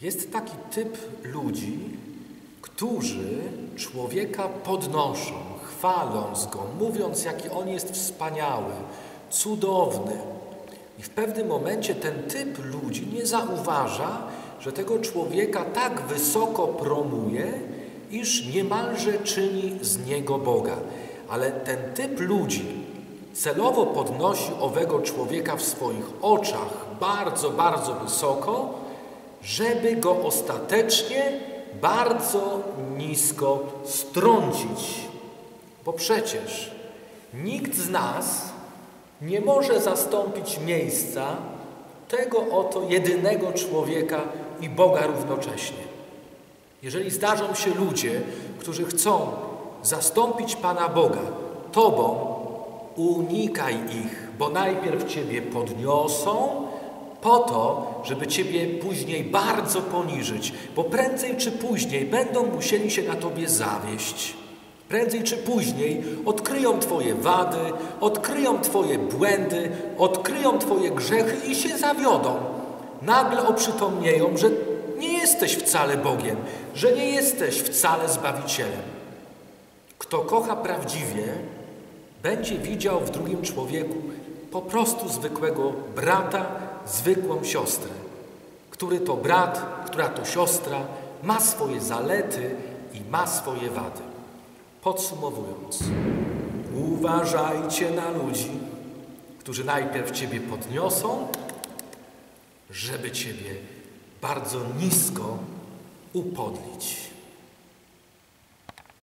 Jest taki typ ludzi, którzy człowieka podnoszą, chwaląc go, mówiąc, jaki on jest wspaniały, cudowny. I w pewnym momencie ten typ ludzi nie zauważa, że tego człowieka tak wysoko promuje, iż niemalże czyni z niego Boga. Ale ten typ ludzi celowo podnosi owego człowieka w swoich oczach bardzo, bardzo wysoko, żeby go ostatecznie bardzo nisko strącić. Bo przecież nikt z nas nie może zastąpić miejsca tego oto jedynego człowieka i Boga równocześnie. Jeżeli zdarzą się ludzie, którzy chcą zastąpić Pana Boga Tobą, unikaj ich, bo najpierw Ciebie podniosą, po to, żeby Ciebie później bardzo poniżyć, bo prędzej czy później będą musieli się na Tobie zawieść. Prędzej czy później odkryją Twoje wady, odkryją Twoje błędy, odkryją Twoje grzechy i się zawiodą. Nagle oprzytomnieją, że nie jesteś wcale Bogiem, że nie jesteś wcale Zbawicielem. Kto kocha prawdziwie, będzie widział w drugim człowieku po prostu zwykłego brata, zwykłą siostrę. Który to brat, która to siostra ma swoje zalety i ma swoje wady. Podsumowując, uważajcie na ludzi, którzy najpierw Ciebie podniosą, żeby Ciebie bardzo nisko upodlić.